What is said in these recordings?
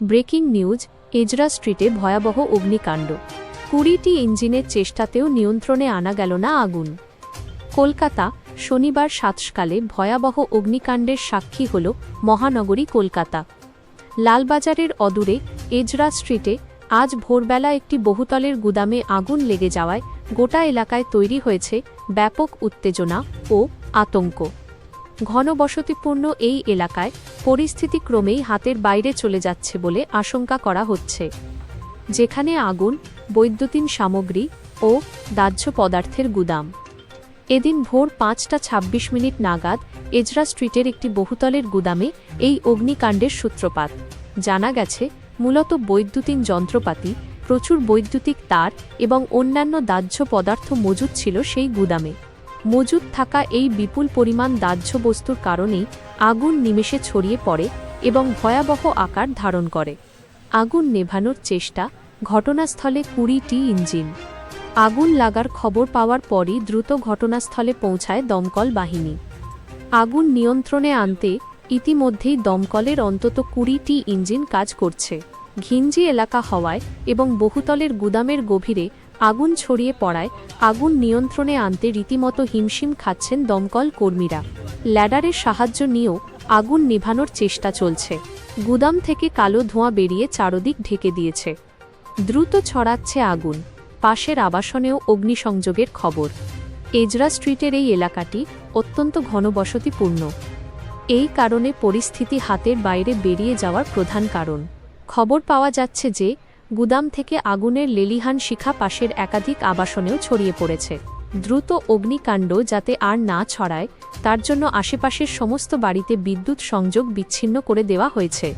Breaking news, Ezra স্ট্রিটে ভয়াবহ অগ্নিকাণ্ড। কুড়িটি ইঞ্জিনের চেষ্টাতেও নিয়ন্ত্রণে আনা গেল না আগুন। কলকাতা, শনিবার সাতসকালে ভয়াবহ অগ্নিকাণ্ডের সাক্ষী হল মহানগরী কলকাতা। লালবাজারের অদূরে এজরা স্ট্রিটে আজ ভোরবেলা একটি বহুতলের গুদামে আগুন লেগে যাওয়ায় গোটা এলাকায় তৈরি হয়েছে ব্যাপক উত্তেজনা ও আতঙ্ক। ঘনবসতিপূর্ণ এই এলাকায় পরিস্থিতি ক্রমেই হাতের বাইরে চলে যাচ্ছে বলে আশঙ্কা করা হচ্ছে। যেখানে আগুন, বৈদ্যুতিন সামগ্রী ও দাহ্য পদার্থের গুদাম। এদিন ভোর পাঁচটা ২৬ মিনিট নাগাদ এজরা স্ট্রিটের একটি বহুতলের গুদামে এই অগ্নিকাণ্ডের সূত্রপাত। জানা গেছে, মূলত বৈদ্যুতিন যন্ত্রপাতি, প্রচুর বৈদ্যুতিক তার এবং অন্যান্য দাহ্য পদার্থ মজুদ ছিল সেই গুদামে। মজুদ থাকা এই বিপুল পরিমাণ দাহ্য বস্তুর কারণেই আগুন নিমেষে ছড়িয়ে পড়ে এবং ভয়াবহ আকার ধারণ করে। আগুন নেভানোর চেষ্টা ঘটনাস্থলে কুড়িটি ইঞ্জিন। আগুন লাগার খবর পাওয়ার পরই দ্রুত ঘটনাস্থলে পৌঁছায় দমকল বাহিনী। আগুন নিয়ন্ত্রণে আনতে ইতিমধ্যেই দমকলের অন্তত কুড়িটি ইঞ্জিন কাজ করছে। ঘিঞ্জি এলাকা হওয়ায় এবং বহুতলের গুদামের গভীরে আগুন ছড়িয়ে পড়ায় আগুন নিয়ন্ত্রণে আনতে রীতিমতো হিমশিম খাচ্ছেন দমকল কর্মীরা। ল্যাডারের সাহায্য নিয়েও আগুন নেভানোর চেষ্টা চলছে। গুদাম থেকে কালো ধোঁয়া বেরিয়ে চারদিক ঢেকে দিয়েছে। দ্রুত ছড়াচ্ছে আগুন। পাশের আবাসনেও অগ্নিসংযোগের খবর। এজরা স্ট্রিটের এই এলাকাটি অত্যন্ত ঘনবসতিপূর্ণ। এই কারণে পরিস্থিতি হাতের বাইরে বেরিয়ে যাওয়ার প্রধান কারণ। খবর পাওয়া যাচ্ছে যে গুদাম থেকে আগুনের লেলিহান শিখা পাশের একাধিক আবাসনেও ছড়িয়ে পড়েছে। দ্রুত অগ্নিকাণ্ড যাতে আর না ছড়ায়, তার জন্য আশেপাশের সমস্ত বাড়িতে বিদ্যুৎ সংযোগ বিচ্ছিন্ন করে দেওয়া হয়েছে।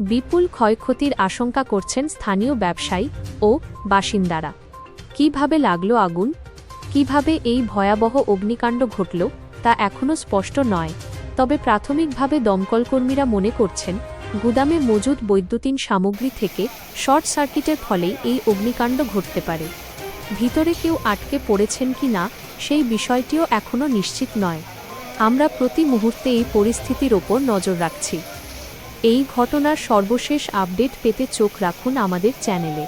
বিপুল ক্ষয়ক্ষতির আশঙ্কা করছেন স্থানীয় ব্যবসায়ী ও বাসিন্দারা। কীভাবে লাগল আগুন? কীভাবে এই ভয়াবহ অগ্নিকাণ্ড ঘটল, তা এখনও স্পষ্ট নয়। তবে প্রাথমিকভাবে দমকলকর্মীরা মনে করছেন গুদামে মজুদ বৈদ্যুতিন সামগ্রী থেকে শর্ট সার্কিটের ফলেই এই অগ্নিকাণ্ড ঘটতে পারে। ভিতরে কেউ আটকে পড়েছেন কি না, সেই বিষয়টিও এখনও নিশ্চিত নয়। আমরা প্রতি মুহূর্তে এই পরিস্থিতির ওপর নজর রাখছি। এই ঘটনার সর্বশেষ আপডেট পেতে চোখ রাখুন আমাদের চ্যানেলে।